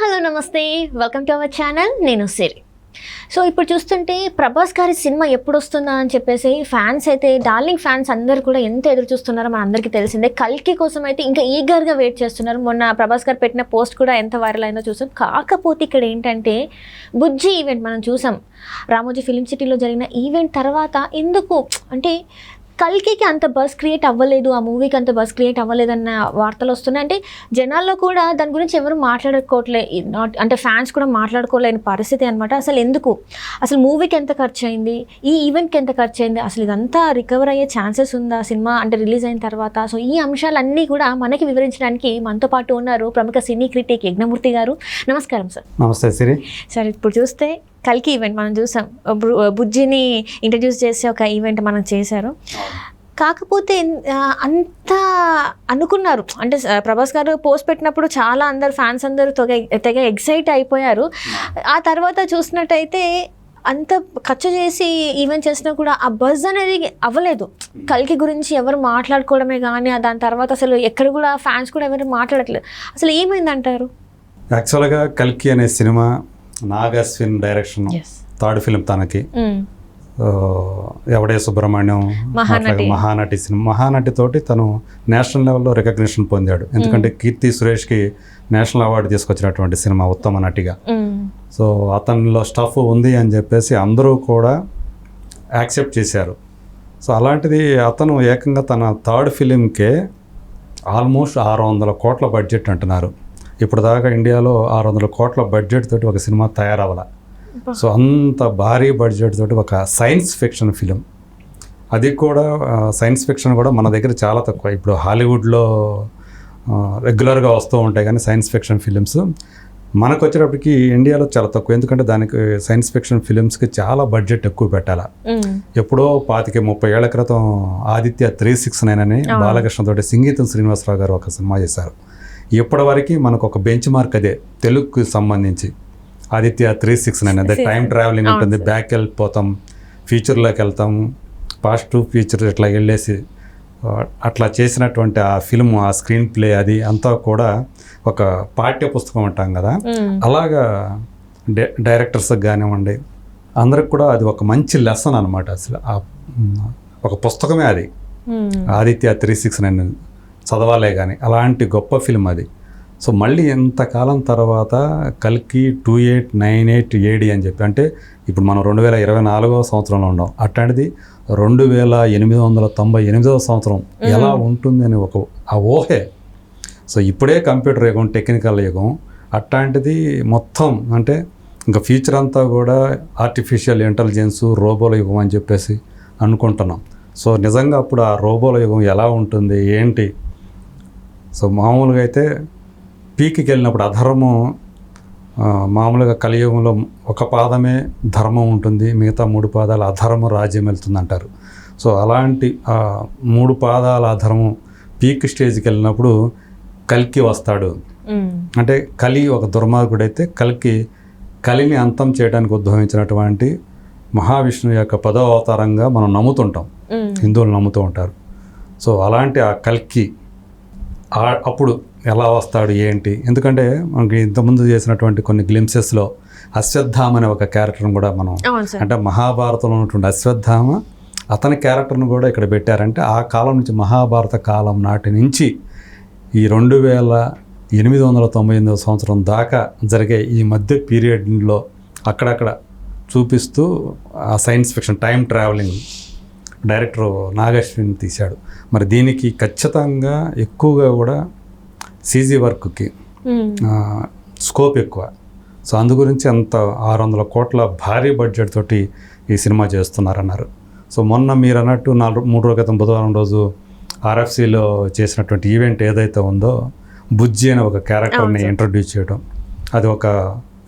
Hello నమస్తే. Welcome to our channel నేను సిరి. So ఇప్పుడు చూస్తుంటే ప్రభాస్ గారి సినిమా ఎప్పుడు వస్తుందా అని చెప్పేసి ఫ్యాన్స్ అయితే డార్లింగ్ ఫ్యాన్స్ అందరు కూడా ఎంత ఎదురు చూస్తున్నారో మన అందరికీ తెలిసిందే. కల్కి కోసం అయితే ఇంకా ఈగర్గా వెయిట్ చేస్తున్నారు. మొన్న ప్రభాస్ గారు పెట్టిన పోస్ట్ కూడా ఎంత వైరల్ అయిందో చూసాం. కాకపోతే ఇక్కడ ఏంటంటే బుజ్జి ఈవెంట్ మనం చూసాం. రామోజీ ఫిలిం సిటీలో జరిగిన ఈవెంట్ తర్వాత ఎందుకు అంటే కల్కికి అంత బస్ క్రియేట్ అవ్వలేదు ఆ మూవీకి అంత బస్ క్రియేట్ అవ్వలేదన్న వార్తలు వస్తున్నాయి. అంటే జనాల్లో కూడా దాని గురించి ఎవరు మాట్లాడుకోవట్లే నాట్ అంటే ఫ్యాన్స్ కూడా మాట్లాడుకోలేని పరిస్థితి అనమాట అసలు ఎందుకు? అసలు మూవీకి ఎంత ఖర్చు అయింది ఈ ఈవెంట్కి ఎంత ఖర్చు అయింది అసలు ఇదంతా రికవర్ అయ్యే ఛాన్సెస్ ఉందా? సినిమా అంటే రిలీజ్ అయిన తర్వాత? సో ఈ అంశాలన్నీ కూడా మనకి వివరించడానికి మనతో పాటు ఉన్నారు ప్రముఖ సినీ క్రిటిక్ యజ్ఞమూర్తి గారు. నమస్కారం సార్. నమస్తే సిరి. సరే ఇప్పుడు చూస్తే కల్కి ఈవెంట్ మనం చూసాం. బు- బుజ్జిని ఇంట్రడ్యూస్ చేసే ఒక ఈవెంట్ మనం చేశారు. కాకపోతే అంత అనుకున్నారు. అంటే ప్రభాస్ గారు పోస్ట్ పెట్టినప్పుడు చాలా అందరు ఫ్యాన్స్ అందరూ తెగ తెగ ఎక్సైట్ అయిపోయారు. ఆ తర్వాత చూసినట్టయితే అంత ఖర్చు చేసి ఈవెంట్ చేసినా కూడా ఆ బజ్ అనేది అవ్వలేదు. కల్కి గురించి ఎవరు మాట్లాడుకోవడమే కానీ దాని తర్వాత అసలు ఎక్కడ కూడా ఫ్యాన్స్ కూడా ఎవరు మాట్లాడట్లేదు. అసలు ఏమైందంటారు? యాక్చువల్గా కల్కి అనే cinema Nag Ashwin direction third film తనకి. ఎవడే సుబ్రహ్మణ్యం మహానటి. సినిమా. మహానటి తోటి తను నేషనల్ లెవెల్లో రికగ్నిషన్ పొందాడు. ఎందుకంటే కీర్తి సురేష్కి నేషనల్ అవార్డు తీసుకొచ్చినటువంటి సినిమా ఉత్తమ నటిగా. సో అతనిలో స్టఫ్ ఉంది అని చెప్పేసి అందరూ కూడా యాక్సెప్ట్ చేశారు. సో అలాంటిది అతను ఏకంగా తన థర్డ్ ఫిలింకే ఆల్మోస్ట్ ఆరు వందల కోట్ల బడ్జెట్ అంటున్నారు. ఇప్పుడు దాకా ఇండియాలో ఆరు వందల కోట్ల బడ్జెట్ తోటి ఒక సినిమా తయారవ్వాల. సో అంత భారీ బడ్జెట్ తోటి ఒక సైన్స్ ఫిక్షన్ ఫిలిం అది కూడా సైన్స్ ఫిక్షన్ కూడా మన దగ్గర చాలా తక్కువ. ఇప్పుడు హాలీవుడ్లో రెగ్యులర్గా వస్తూ ఉంటాయి కానీ సైన్స్ ఫిక్షన్ ఫిలిమ్స్ మనకు వచ్చేటప్పటికి ఇండియాలో చాలా తక్కువ. ఎందుకంటే దానికి సైన్స్ ఫిక్షన్ ఫిలిమ్స్కి చాలా బడ్జెట్ ఎక్కువ పెట్టాలి. ఎప్పుడో పాతిక ముప్పై ఏళ్ళ క్రితం ఆదిత్య త్రీ సిక్స్ నైన్ అని బాలకృష్ణ తోటి సంగీతం శ్రీనివాసరావు గారు ఒక సినిమా చేశారు. ఇప్పటివరకు మనకు ఒక బెంచ్ మార్క్ అదే తెలుగుకి సంబంధించి. ఆదిత్య త్రీ సిక్స్ నైన్ అదే టైం ట్రావెలింగ్ ఉంటుంది బ్యాక్ వెళ్ళిపోతాం ఫ్యూచర్లోకి వెళ్తాం పాస్ట్ టు ఫ్యూచర్ ఇట్లా వెళ్ళేసి అట్లా చేసినటువంటి ఆ ఫిల్మ్ ఆ స్క్రీన్ ప్లే అది అంతా కూడా ఒక పాఠ్య పుస్తకం అంటాం కదా. అలాగా డై డైరెక్టర్స్కి కానివ్వండి అందరికి కూడా అది ఒక మంచి లెసన్ అనమాట అసలు. ఒక పుస్తకమే అది. ఆదిత్య త్రీ సిక్స్ నైన్ చదవాలే కానీ అలాంటి గొప్ప ఫిల్మ్ అది. సో మళ్ళీ ఎంతకాలం తర్వాత కల్కి two eight nine eight AD అని చెప్పి అంటే ఇప్పుడు మనం రెండు వేల ఇరవై నాలుగవ సంవత్సరంలో ఉన్నాం. అట్లాంటిది రెండు వేల ఎనిమిది వందల తొంభై ఎనిమిదవ సంవత్సరం ఎలా ఉంటుంది అని ఒక ఆ ఊహే. సో ఇప్పుడే కంప్యూటర్ యుగం టెక్నికల్ యుగం అట్లాంటిది మొత్తం అంటే ఇంకా ఫ్యూచర్ అంతా కూడా ఆర్టిఫిషియల్ ఇంటెలిజెన్స్ రోబోల యుగం అని చెప్పేసి అనుకుంటున్నాం. సో నిజంగా అప్పుడు ఆ రోబోల యుగం ఎలా ఉంటుంది ఏంటి? సో మామూలుగా అయితే పీక్కి వెళ్ళినప్పుడు అధర్మం మామూలుగా కలియుగంలో ఒక పాదమే ధర్మం ఉంటుంది మిగతా మూడు పాదాల అధర్మ రాజ్యం వెళ్తుంది అంటారు సో అలాంటి ఆ మూడు పాదాల అధర్మం పీక్ స్టేజ్కి వెళ్ళినప్పుడు కల్కి వస్తాడు. అంటే కలి ఒక దుర్మార్గుడైతే కలికి కలిని అంతం చేయడానికి ఉద్భవించినటువంటి మహావిష్ణువు యొక్క పదో అవతారంగా మనం నమ్ముతుంటాం. హిందువులు నమ్ముతూ ఉంటారు సో అలాంటి ఆ కల్కి అప్పుడు ఎలా వస్తాడు ఏంటి? ఎందుకంటే మనకి ఇంతకుముందు చేసినటువంటి కొన్ని గ్లిమ్సెస్లో అశ్వత్థామ అనే ఒక క్యారెక్టర్ని కూడా మనం అంటే మహాభారతంలో ఉన్నటువంటి అశ్వత్థామ అతని క్యారెక్టర్ను కూడా ఇక్కడ పెట్టారంటే ఆ కాలం నుంచి మహాభారత కాలం నాటి నుంచి ఈ రెండు వేల ఎనిమిది వందల తొంభై ఎనిమిదవ సంవత్సరం దాకా జరిగే ఈ మధ్య పీరియడ్లో అక్కడక్కడ చూపిస్తూ ఆ science fiction time travelling director Nag Ashwin తీశాడు. మరి దీనికి ఖచ్చితంగా ఎక్కువగా కూడా సీజీ వర్క్కి. స్కోప్ ఎక్కువ. సో అందు గురించి అంత ఆరు వందల కోట్ల భారీ బడ్జెట్ తోటి ఈ సినిమా చేస్తున్నారన్నారు. సో మొన్న మీరు అన్నట్టు నాలుగు మూడు రోజుల క్రితం బుధవారం రోజు ఆర్ఎఫ్సిలో చేసినటువంటి ఈవెంట్ ఏదైతే ఉందో బుజ్జి అనే ఒక క్యారెక్టర్ని ఇంట్రడ్యూస్ చేయడం. అది ఒక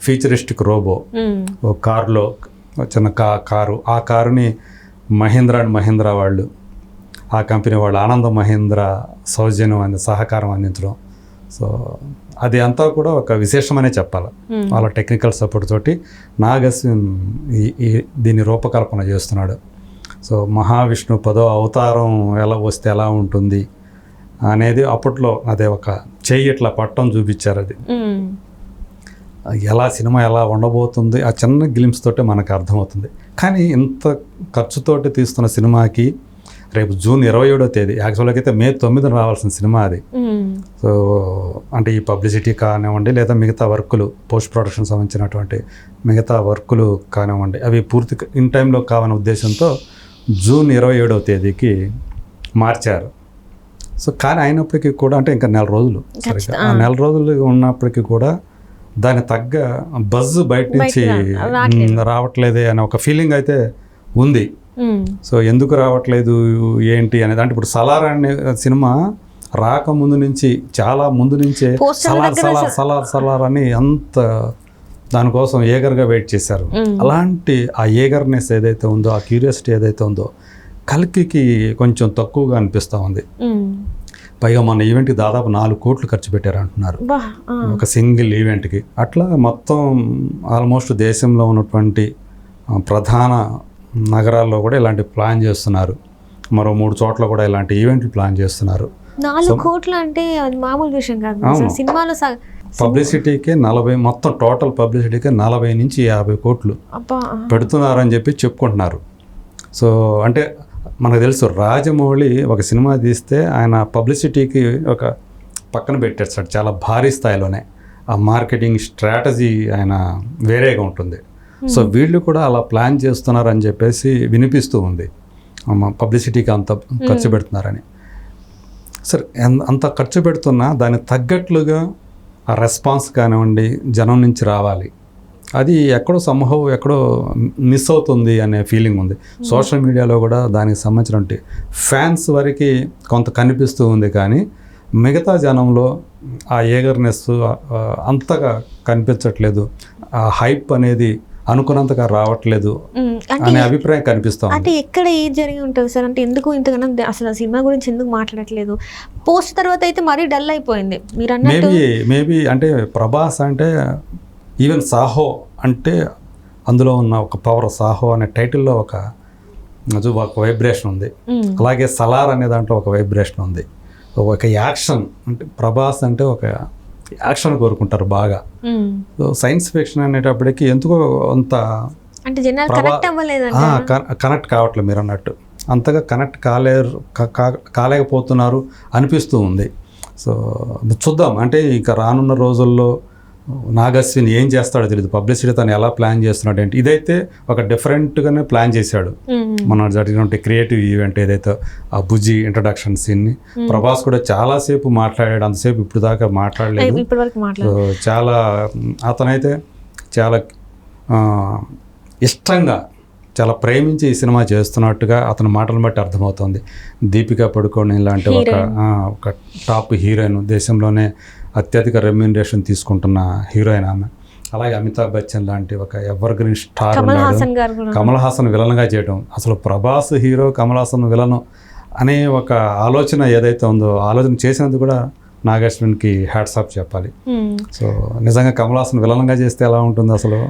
ఫ్యూచరిస్టిక్ రోబో. కారులో చిన్న కా కారు ఆ కారుని మహీంద్రా అండ్ మహీంద్రా వాళ్ళు ఆ కంపెనీ వాళ్ళు ఆనంద మహీంద్రా సౌజన్యం అంది సహకారం అందించడం. సో అది అంతా కూడా ఒక విశేషమనే చెప్పాలి. వాళ్ళ టెక్నికల్ సపోర్ట్ తోటి నాగస్విన్ ఈ దీన్ని రూపకల్పన చేస్తున్నాడు. సో మహావిష్ణు పదో అవతారం ఎలా వస్తే ఎలా ఉంటుంది అనేది అప్పట్లో అదే ఒక చెయ్యి ఇట్లా పట్టం చూపించారు అది. ఎలా సినిమా ఎలా ఉండబోతుంది ఆ చిన్న గ్లిమ్స్ తోటే మనకు అర్థమవుతుంది. కానీ ఇంత ఖర్చుతోటి తీస్తున్న సినిమాకి రేపు జూన్ ఇరవై ఏడో తేదీ యాక్చువల్గా అయితే మే తొమ్మిదిన రావాల్సిన సినిమా అది. సో అంటే ఈ పబ్లిసిటీ కానివ్వండి లేదా మిగతా వర్కులు పోస్ట్ ప్రొడక్షన్ సంబంధించినటువంటి మిగతా వర్కులు కానివ్వండి అవి పూర్తి ఇన్ టైంలో కావని ఉద్దేశంతో జూన్ ఇరవై ఏడవ తేదీకి మార్చారు. సో కానీ అయినప్పటికీ కూడా అంటే ఇంకా నెల రోజులు సరిగ్గా ఆ. నెల రోజులు ఉన్నప్పటికీ కూడా దాని తగ్గ బజ్ బయట నుంచి రావట్లేదు. అనే ఒక ఫీలింగ్ అయితే ఉంది. సో ఎందుకు రావట్లేదు ఏంటి అనేది అంటే ఇప్పుడు సలార్ అనే సినిమా రాకముందు నుంచి చాలా ముందు నుంచే సలార్ సలార్ సలార్ సలార్ అని అంత దానికోసం ఏగర్గా వెయిట్ చేశారు. అలాంటి ఆ ఏగర్నెస్ ఏదైతే ఉందో ఆ క్యూరియాసిటీ ఏదైతే ఉందో కల్కికి కొంచెం తక్కువగా అనిపిస్తూ ఉంది. పైగా మన ఈవెంట్కి దాదాపు నాలుగు కోట్లు ఖర్చు పెట్టారు అంటున్నారు. ఒక సింగిల్ ఈవెంట్కి అట్లా మొత్తం ఆల్మోస్ట్ దేశంలో ఉన్నటువంటి ప్రధాన నగరాల్లో కూడా ఇలాంటి ప్లాన్ చేస్తున్నారు మరో మూడు చోట్ల కూడా ఇలాంటి ఈవెంట్లు ప్లాన్ చేస్తున్నారు నాలుగు కోట్లు అంటే అది మామూలు విషయం కాదు. సినిమాలో పబ్లిసిటీకి నలభై మొత్తం టోటల్ పబ్లిసిటీకి నలభై నుంచి యాభై కోట్లు. పెడుతున్నారని చెప్పి చెప్పుకుంటున్నారు సో అంటే మనకు తెలుసు రాజమౌళి ఒక సినిమా తీస్తే ఆయన పబ్లిసిటీకి ఒక పక్కన పెట్టేస్తాడు చాలా భారీ స్థాయిలోనే. ఆ మార్కెటింగ్ స్ట్రాటజీ ఆయన వేరేగా ఉంటుంది. సో వీళ్ళు కూడా అలా ప్లాన్ చేస్తున్నారని చెప్పేసి వినిపిస్తూ ఉంది. పబ్లిసిటీకి అంత ఖర్చు పెడుతున్నారని. సరే అంత ఖర్చు పెడుతున్నా దానికి తగ్గట్లుగా ఆ రెస్పాన్స్ కానివ్వండి జనం నుంచి రావాలి. అది ఎక్కడో సంభవం ఎక్కడో మిస్ అవుతుంది అనే ఫీలింగ్ ఉంది. సోషల్ మీడియాలో కూడా దానికి సంబంధించినటువంటి ఫ్యాన్స్ వరకు కొంత కనిపిస్తూ ఉంది కానీ మిగతా జనంలో ఆ ఏగర్నెస్ అంతగా కనిపించట్లేదు. ఆ హైప్ అనేది అనుకున్నంతగా రావట్లేదు. అంటే అనే అభిప్రాయం కనిపిస్తూ అంటే ఎక్కడ ఏది జరిగి ఉంటుంది సార్? అంటే ఎందుకు ఇంతగానో ద- అసలు ఆ సినిమా గురించి ఎందుకు మాట్లాడట్లేదు? పోస్ట్ తర్వాత అయితే మరీ డల్ అయిపోయింది. మీరు మేబీ మేబీ అంటే ప్రభాస్ అంటే ఈవెన్ సాహో అంటే అందులో ఉన్న ఒక పవర్ సాహో అనే టైటిల్లో ఒక ఒక వైబ్రేషన్ ఉంది. మ్మ్. అలాగే సలార్ అనే దాంట్లో ఒక వైబ్రేషన్ ఉంది. ఒక యాక్షన్ అంటే ప్రభాస్ అంటే ఒక యాక్షన్ కోరుకుంటారు బాగా. మ్మ్. సో సైన్స్ ఫిక్షన్ అనేటప్పటికి ఎందుకో అంత అంటే కనెక్ట్ కావట్లేదు మీరు అన్నట్టు. అంతగా కనెక్ట్ కాలేరు కాలేకపోతున్నారు అనిపిస్తూ ఉంది. సో చూద్దాం. అంటే ఇక రానున్న రోజుల్లో నాగశ్విన్ ఏం చేస్తాడో తెలియదు పబ్లిసిటీ తను ఎలా ప్లాన్ చేస్తున్నాడు ఏంటి? ఇదైతే ఒక డిఫరెంట్గానే ప్లాన్ చేశాడు. మన జరిగినటువంటి క్రియేటివ్ ఈవెంట్ ఏదైతే ఆ బుజ్జి ఇంట్రడక్షన్ సీన్ని ప్రభాస్ కూడా చాలాసేపు మాట్లాడాడు. అంతసేపు ఇప్పుడు దాకా మాట్లాడలేదు. చాలా అతనైతే చాలా ఇష్టంగా చాలా ప్రేమించి ఈ సినిమా చేస్తున్నట్టుగా అతని మాటలను బట్టి అర్థమవుతుంది. దీపికా పడుకోని లాంటి ఒక ఒక టాప్ హీరోయిన్ దేశంలోనే అత్యధిక రెమ్యూనరేషన్ తీసుకుంటున్న హీరోయిన్ ఆమె అలాగే అమితాబ్ బచ్చన్ లాంటి ఒక ఎవర్ గ్రీన్ స్టార్ కమల్ ఉన్నాడు హాసన్ కమల్ విలన్గా చేయడం అసలు ప్రభాస్ హీరో కమల్ హాసన్ విలను అనే ఒక ఆలోచన ఏదైతే ఉందో ఆలోచన చేసినందుకు కూడా నాగేశ్వన్కి హ్యాట్సాప్ చెప్పాలి మ్మ్. సో నిజంగా కమల్ హాసన్ విలన్గా చేస్తే ఎలా ఉంటుంది అసలు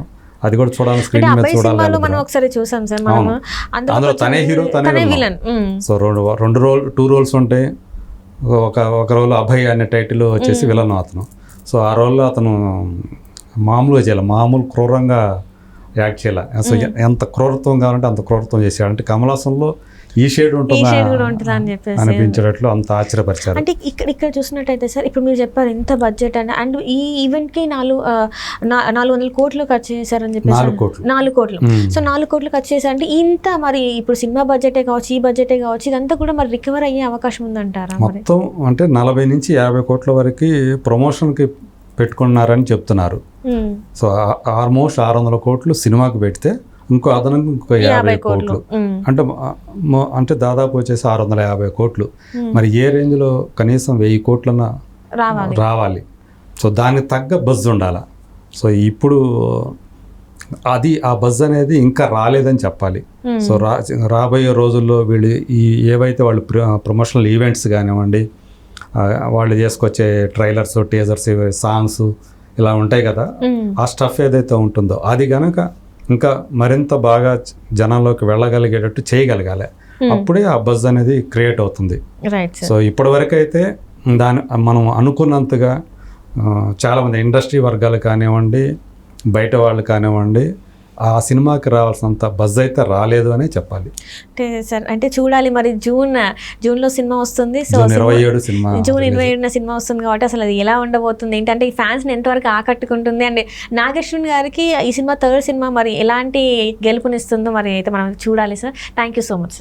అది కూడా చూడాలి స్క్రీన్ మీద చూడాలి మనం. ఒకసారి చూసాం సార్ మనం. అందులో తనే హీరో, తనే. విలన్ సో రెండు రెండు రోల్ టూ రోల్స్ ఉంటాయి ఒక ఒక రోల్ అభయ్ అనే టైటిల్ వచ్చేసి విలన్ అతను. సో ఆ రోల్లో అతను మామూలుగా చేయాలి మామూలు క్రూరంగా యాక్ట్ చేయాలి. సో ఎంత క్రూరత్వం కావాలంటే అంత క్రూరత్వం చేశాడు. అంటే కమల్ హాసన్లో ఈ షేడ్ ఉంటుందా? షేడ్ కూడా ఉంటుందా అని చెప్పేసి. అనిపించేటట్లు అంత ఆశ్చర్యపరిచారు. అంటే ఇక్కడ ఇక్కడ చూసినట్టయితే సార్ ఇప్పుడు మీరు చెప్పారు ఎంత బడ్జెట్ అని అండ్ ఈ ఈవెంట్కి నాలుగు నాలుగు వందల కోట్లు ఖర్చు చేశారని చెప్పేసి. నాలుగు కోట్లు. నాలుగు కోట్లు. మ్మ్. సో నాలుగు కోట్లు ఖర్చు చేశారు. అంటే ఇంత మరి ఇప్పుడు సినిమా బడ్జెటే కావచ్చు ఈ బడ్జెటే కావచ్చు ఇదంతా కూడా మరి రికవర్ అయ్యే అవకాశం ఉందంటారా మొత్తం అంటే నలభై నుంచి యాభై కోట్ల వరకు ప్రమోషన్కి పెట్టుకున్నారని చెప్తున్నారు. సో ఆల్మోస్ట్ ఆరు వందల కోట్లు సినిమాకి పెడితే ఇంకో అదనంగా ఇంకో యాభై కోట్లు. అంటే అంటే దాదాపు వచ్చేసి ఆరు వందల యాభై కోట్లు. మరి ఏ రేంజ్లో కనీసం వెయ్యి కోట్లన్న రావాలి సో దానికి తగ్గ బజ్ ఉండాలి సో ఇప్పుడు అది ఆ బజ్ అనేది ఇంకా రాలేదని చెప్పాలి. సో రా రాబోయే రోజుల్లో వీళ్ళు ఈ ఏవైతే వాళ్ళు ప్రమోషనల్ ఈవెంట్స్ కానివ్వండి వాళ్ళు చేసుకొచ్చే ట్రైలర్స్ టీజర్స్ సాంగ్స్ ఇలా ఉంటాయి కదా. ఆ స్టఫ్ ఏదైతే ఉంటుందో అది కనుక ఇంకా మరింత బాగా జనాల్లోకి వెళ్ళగలిగేటట్టు చేయగలగాలి. అప్పుడే ఆ బజ్ అనేది క్రియేట్ అవుతుంది. సో ఇప్పటివరకు అయితే దాని మనం అనుకున్నంతగా చాలామంది ఇండస్ట్రీ వర్గాలు కానివ్వండి బయట వాళ్ళు కానివ్వండి ఆ సినిమాకి రావాల్సినంత బజ్ అయితే రాలేదు అనే చెప్పాలి. అంటే సార్ అంటే చూడాలి మరి జూన్ జూన్లో సినిమా వస్తుంది. సో జూన్ ఇరవై ఏడు సినిమా జూన్ ఇరవై ఏడున సినిమా వస్తుంది కాబట్టి అసలు అది ఎలా ఉండబోతుంది? ఏంటంటే ఈ ఫ్యాన్స్ని ఎంతవరకు ఆకట్టుకుంటుంది? అండ్ నాగేశ్వన్ గారికి ఈ సినిమా థర్డ్ సినిమా మరి ఎలాంటి గెలుపునిస్తుందో మరి అయితే మనం చూడాలి sir. Thank you so much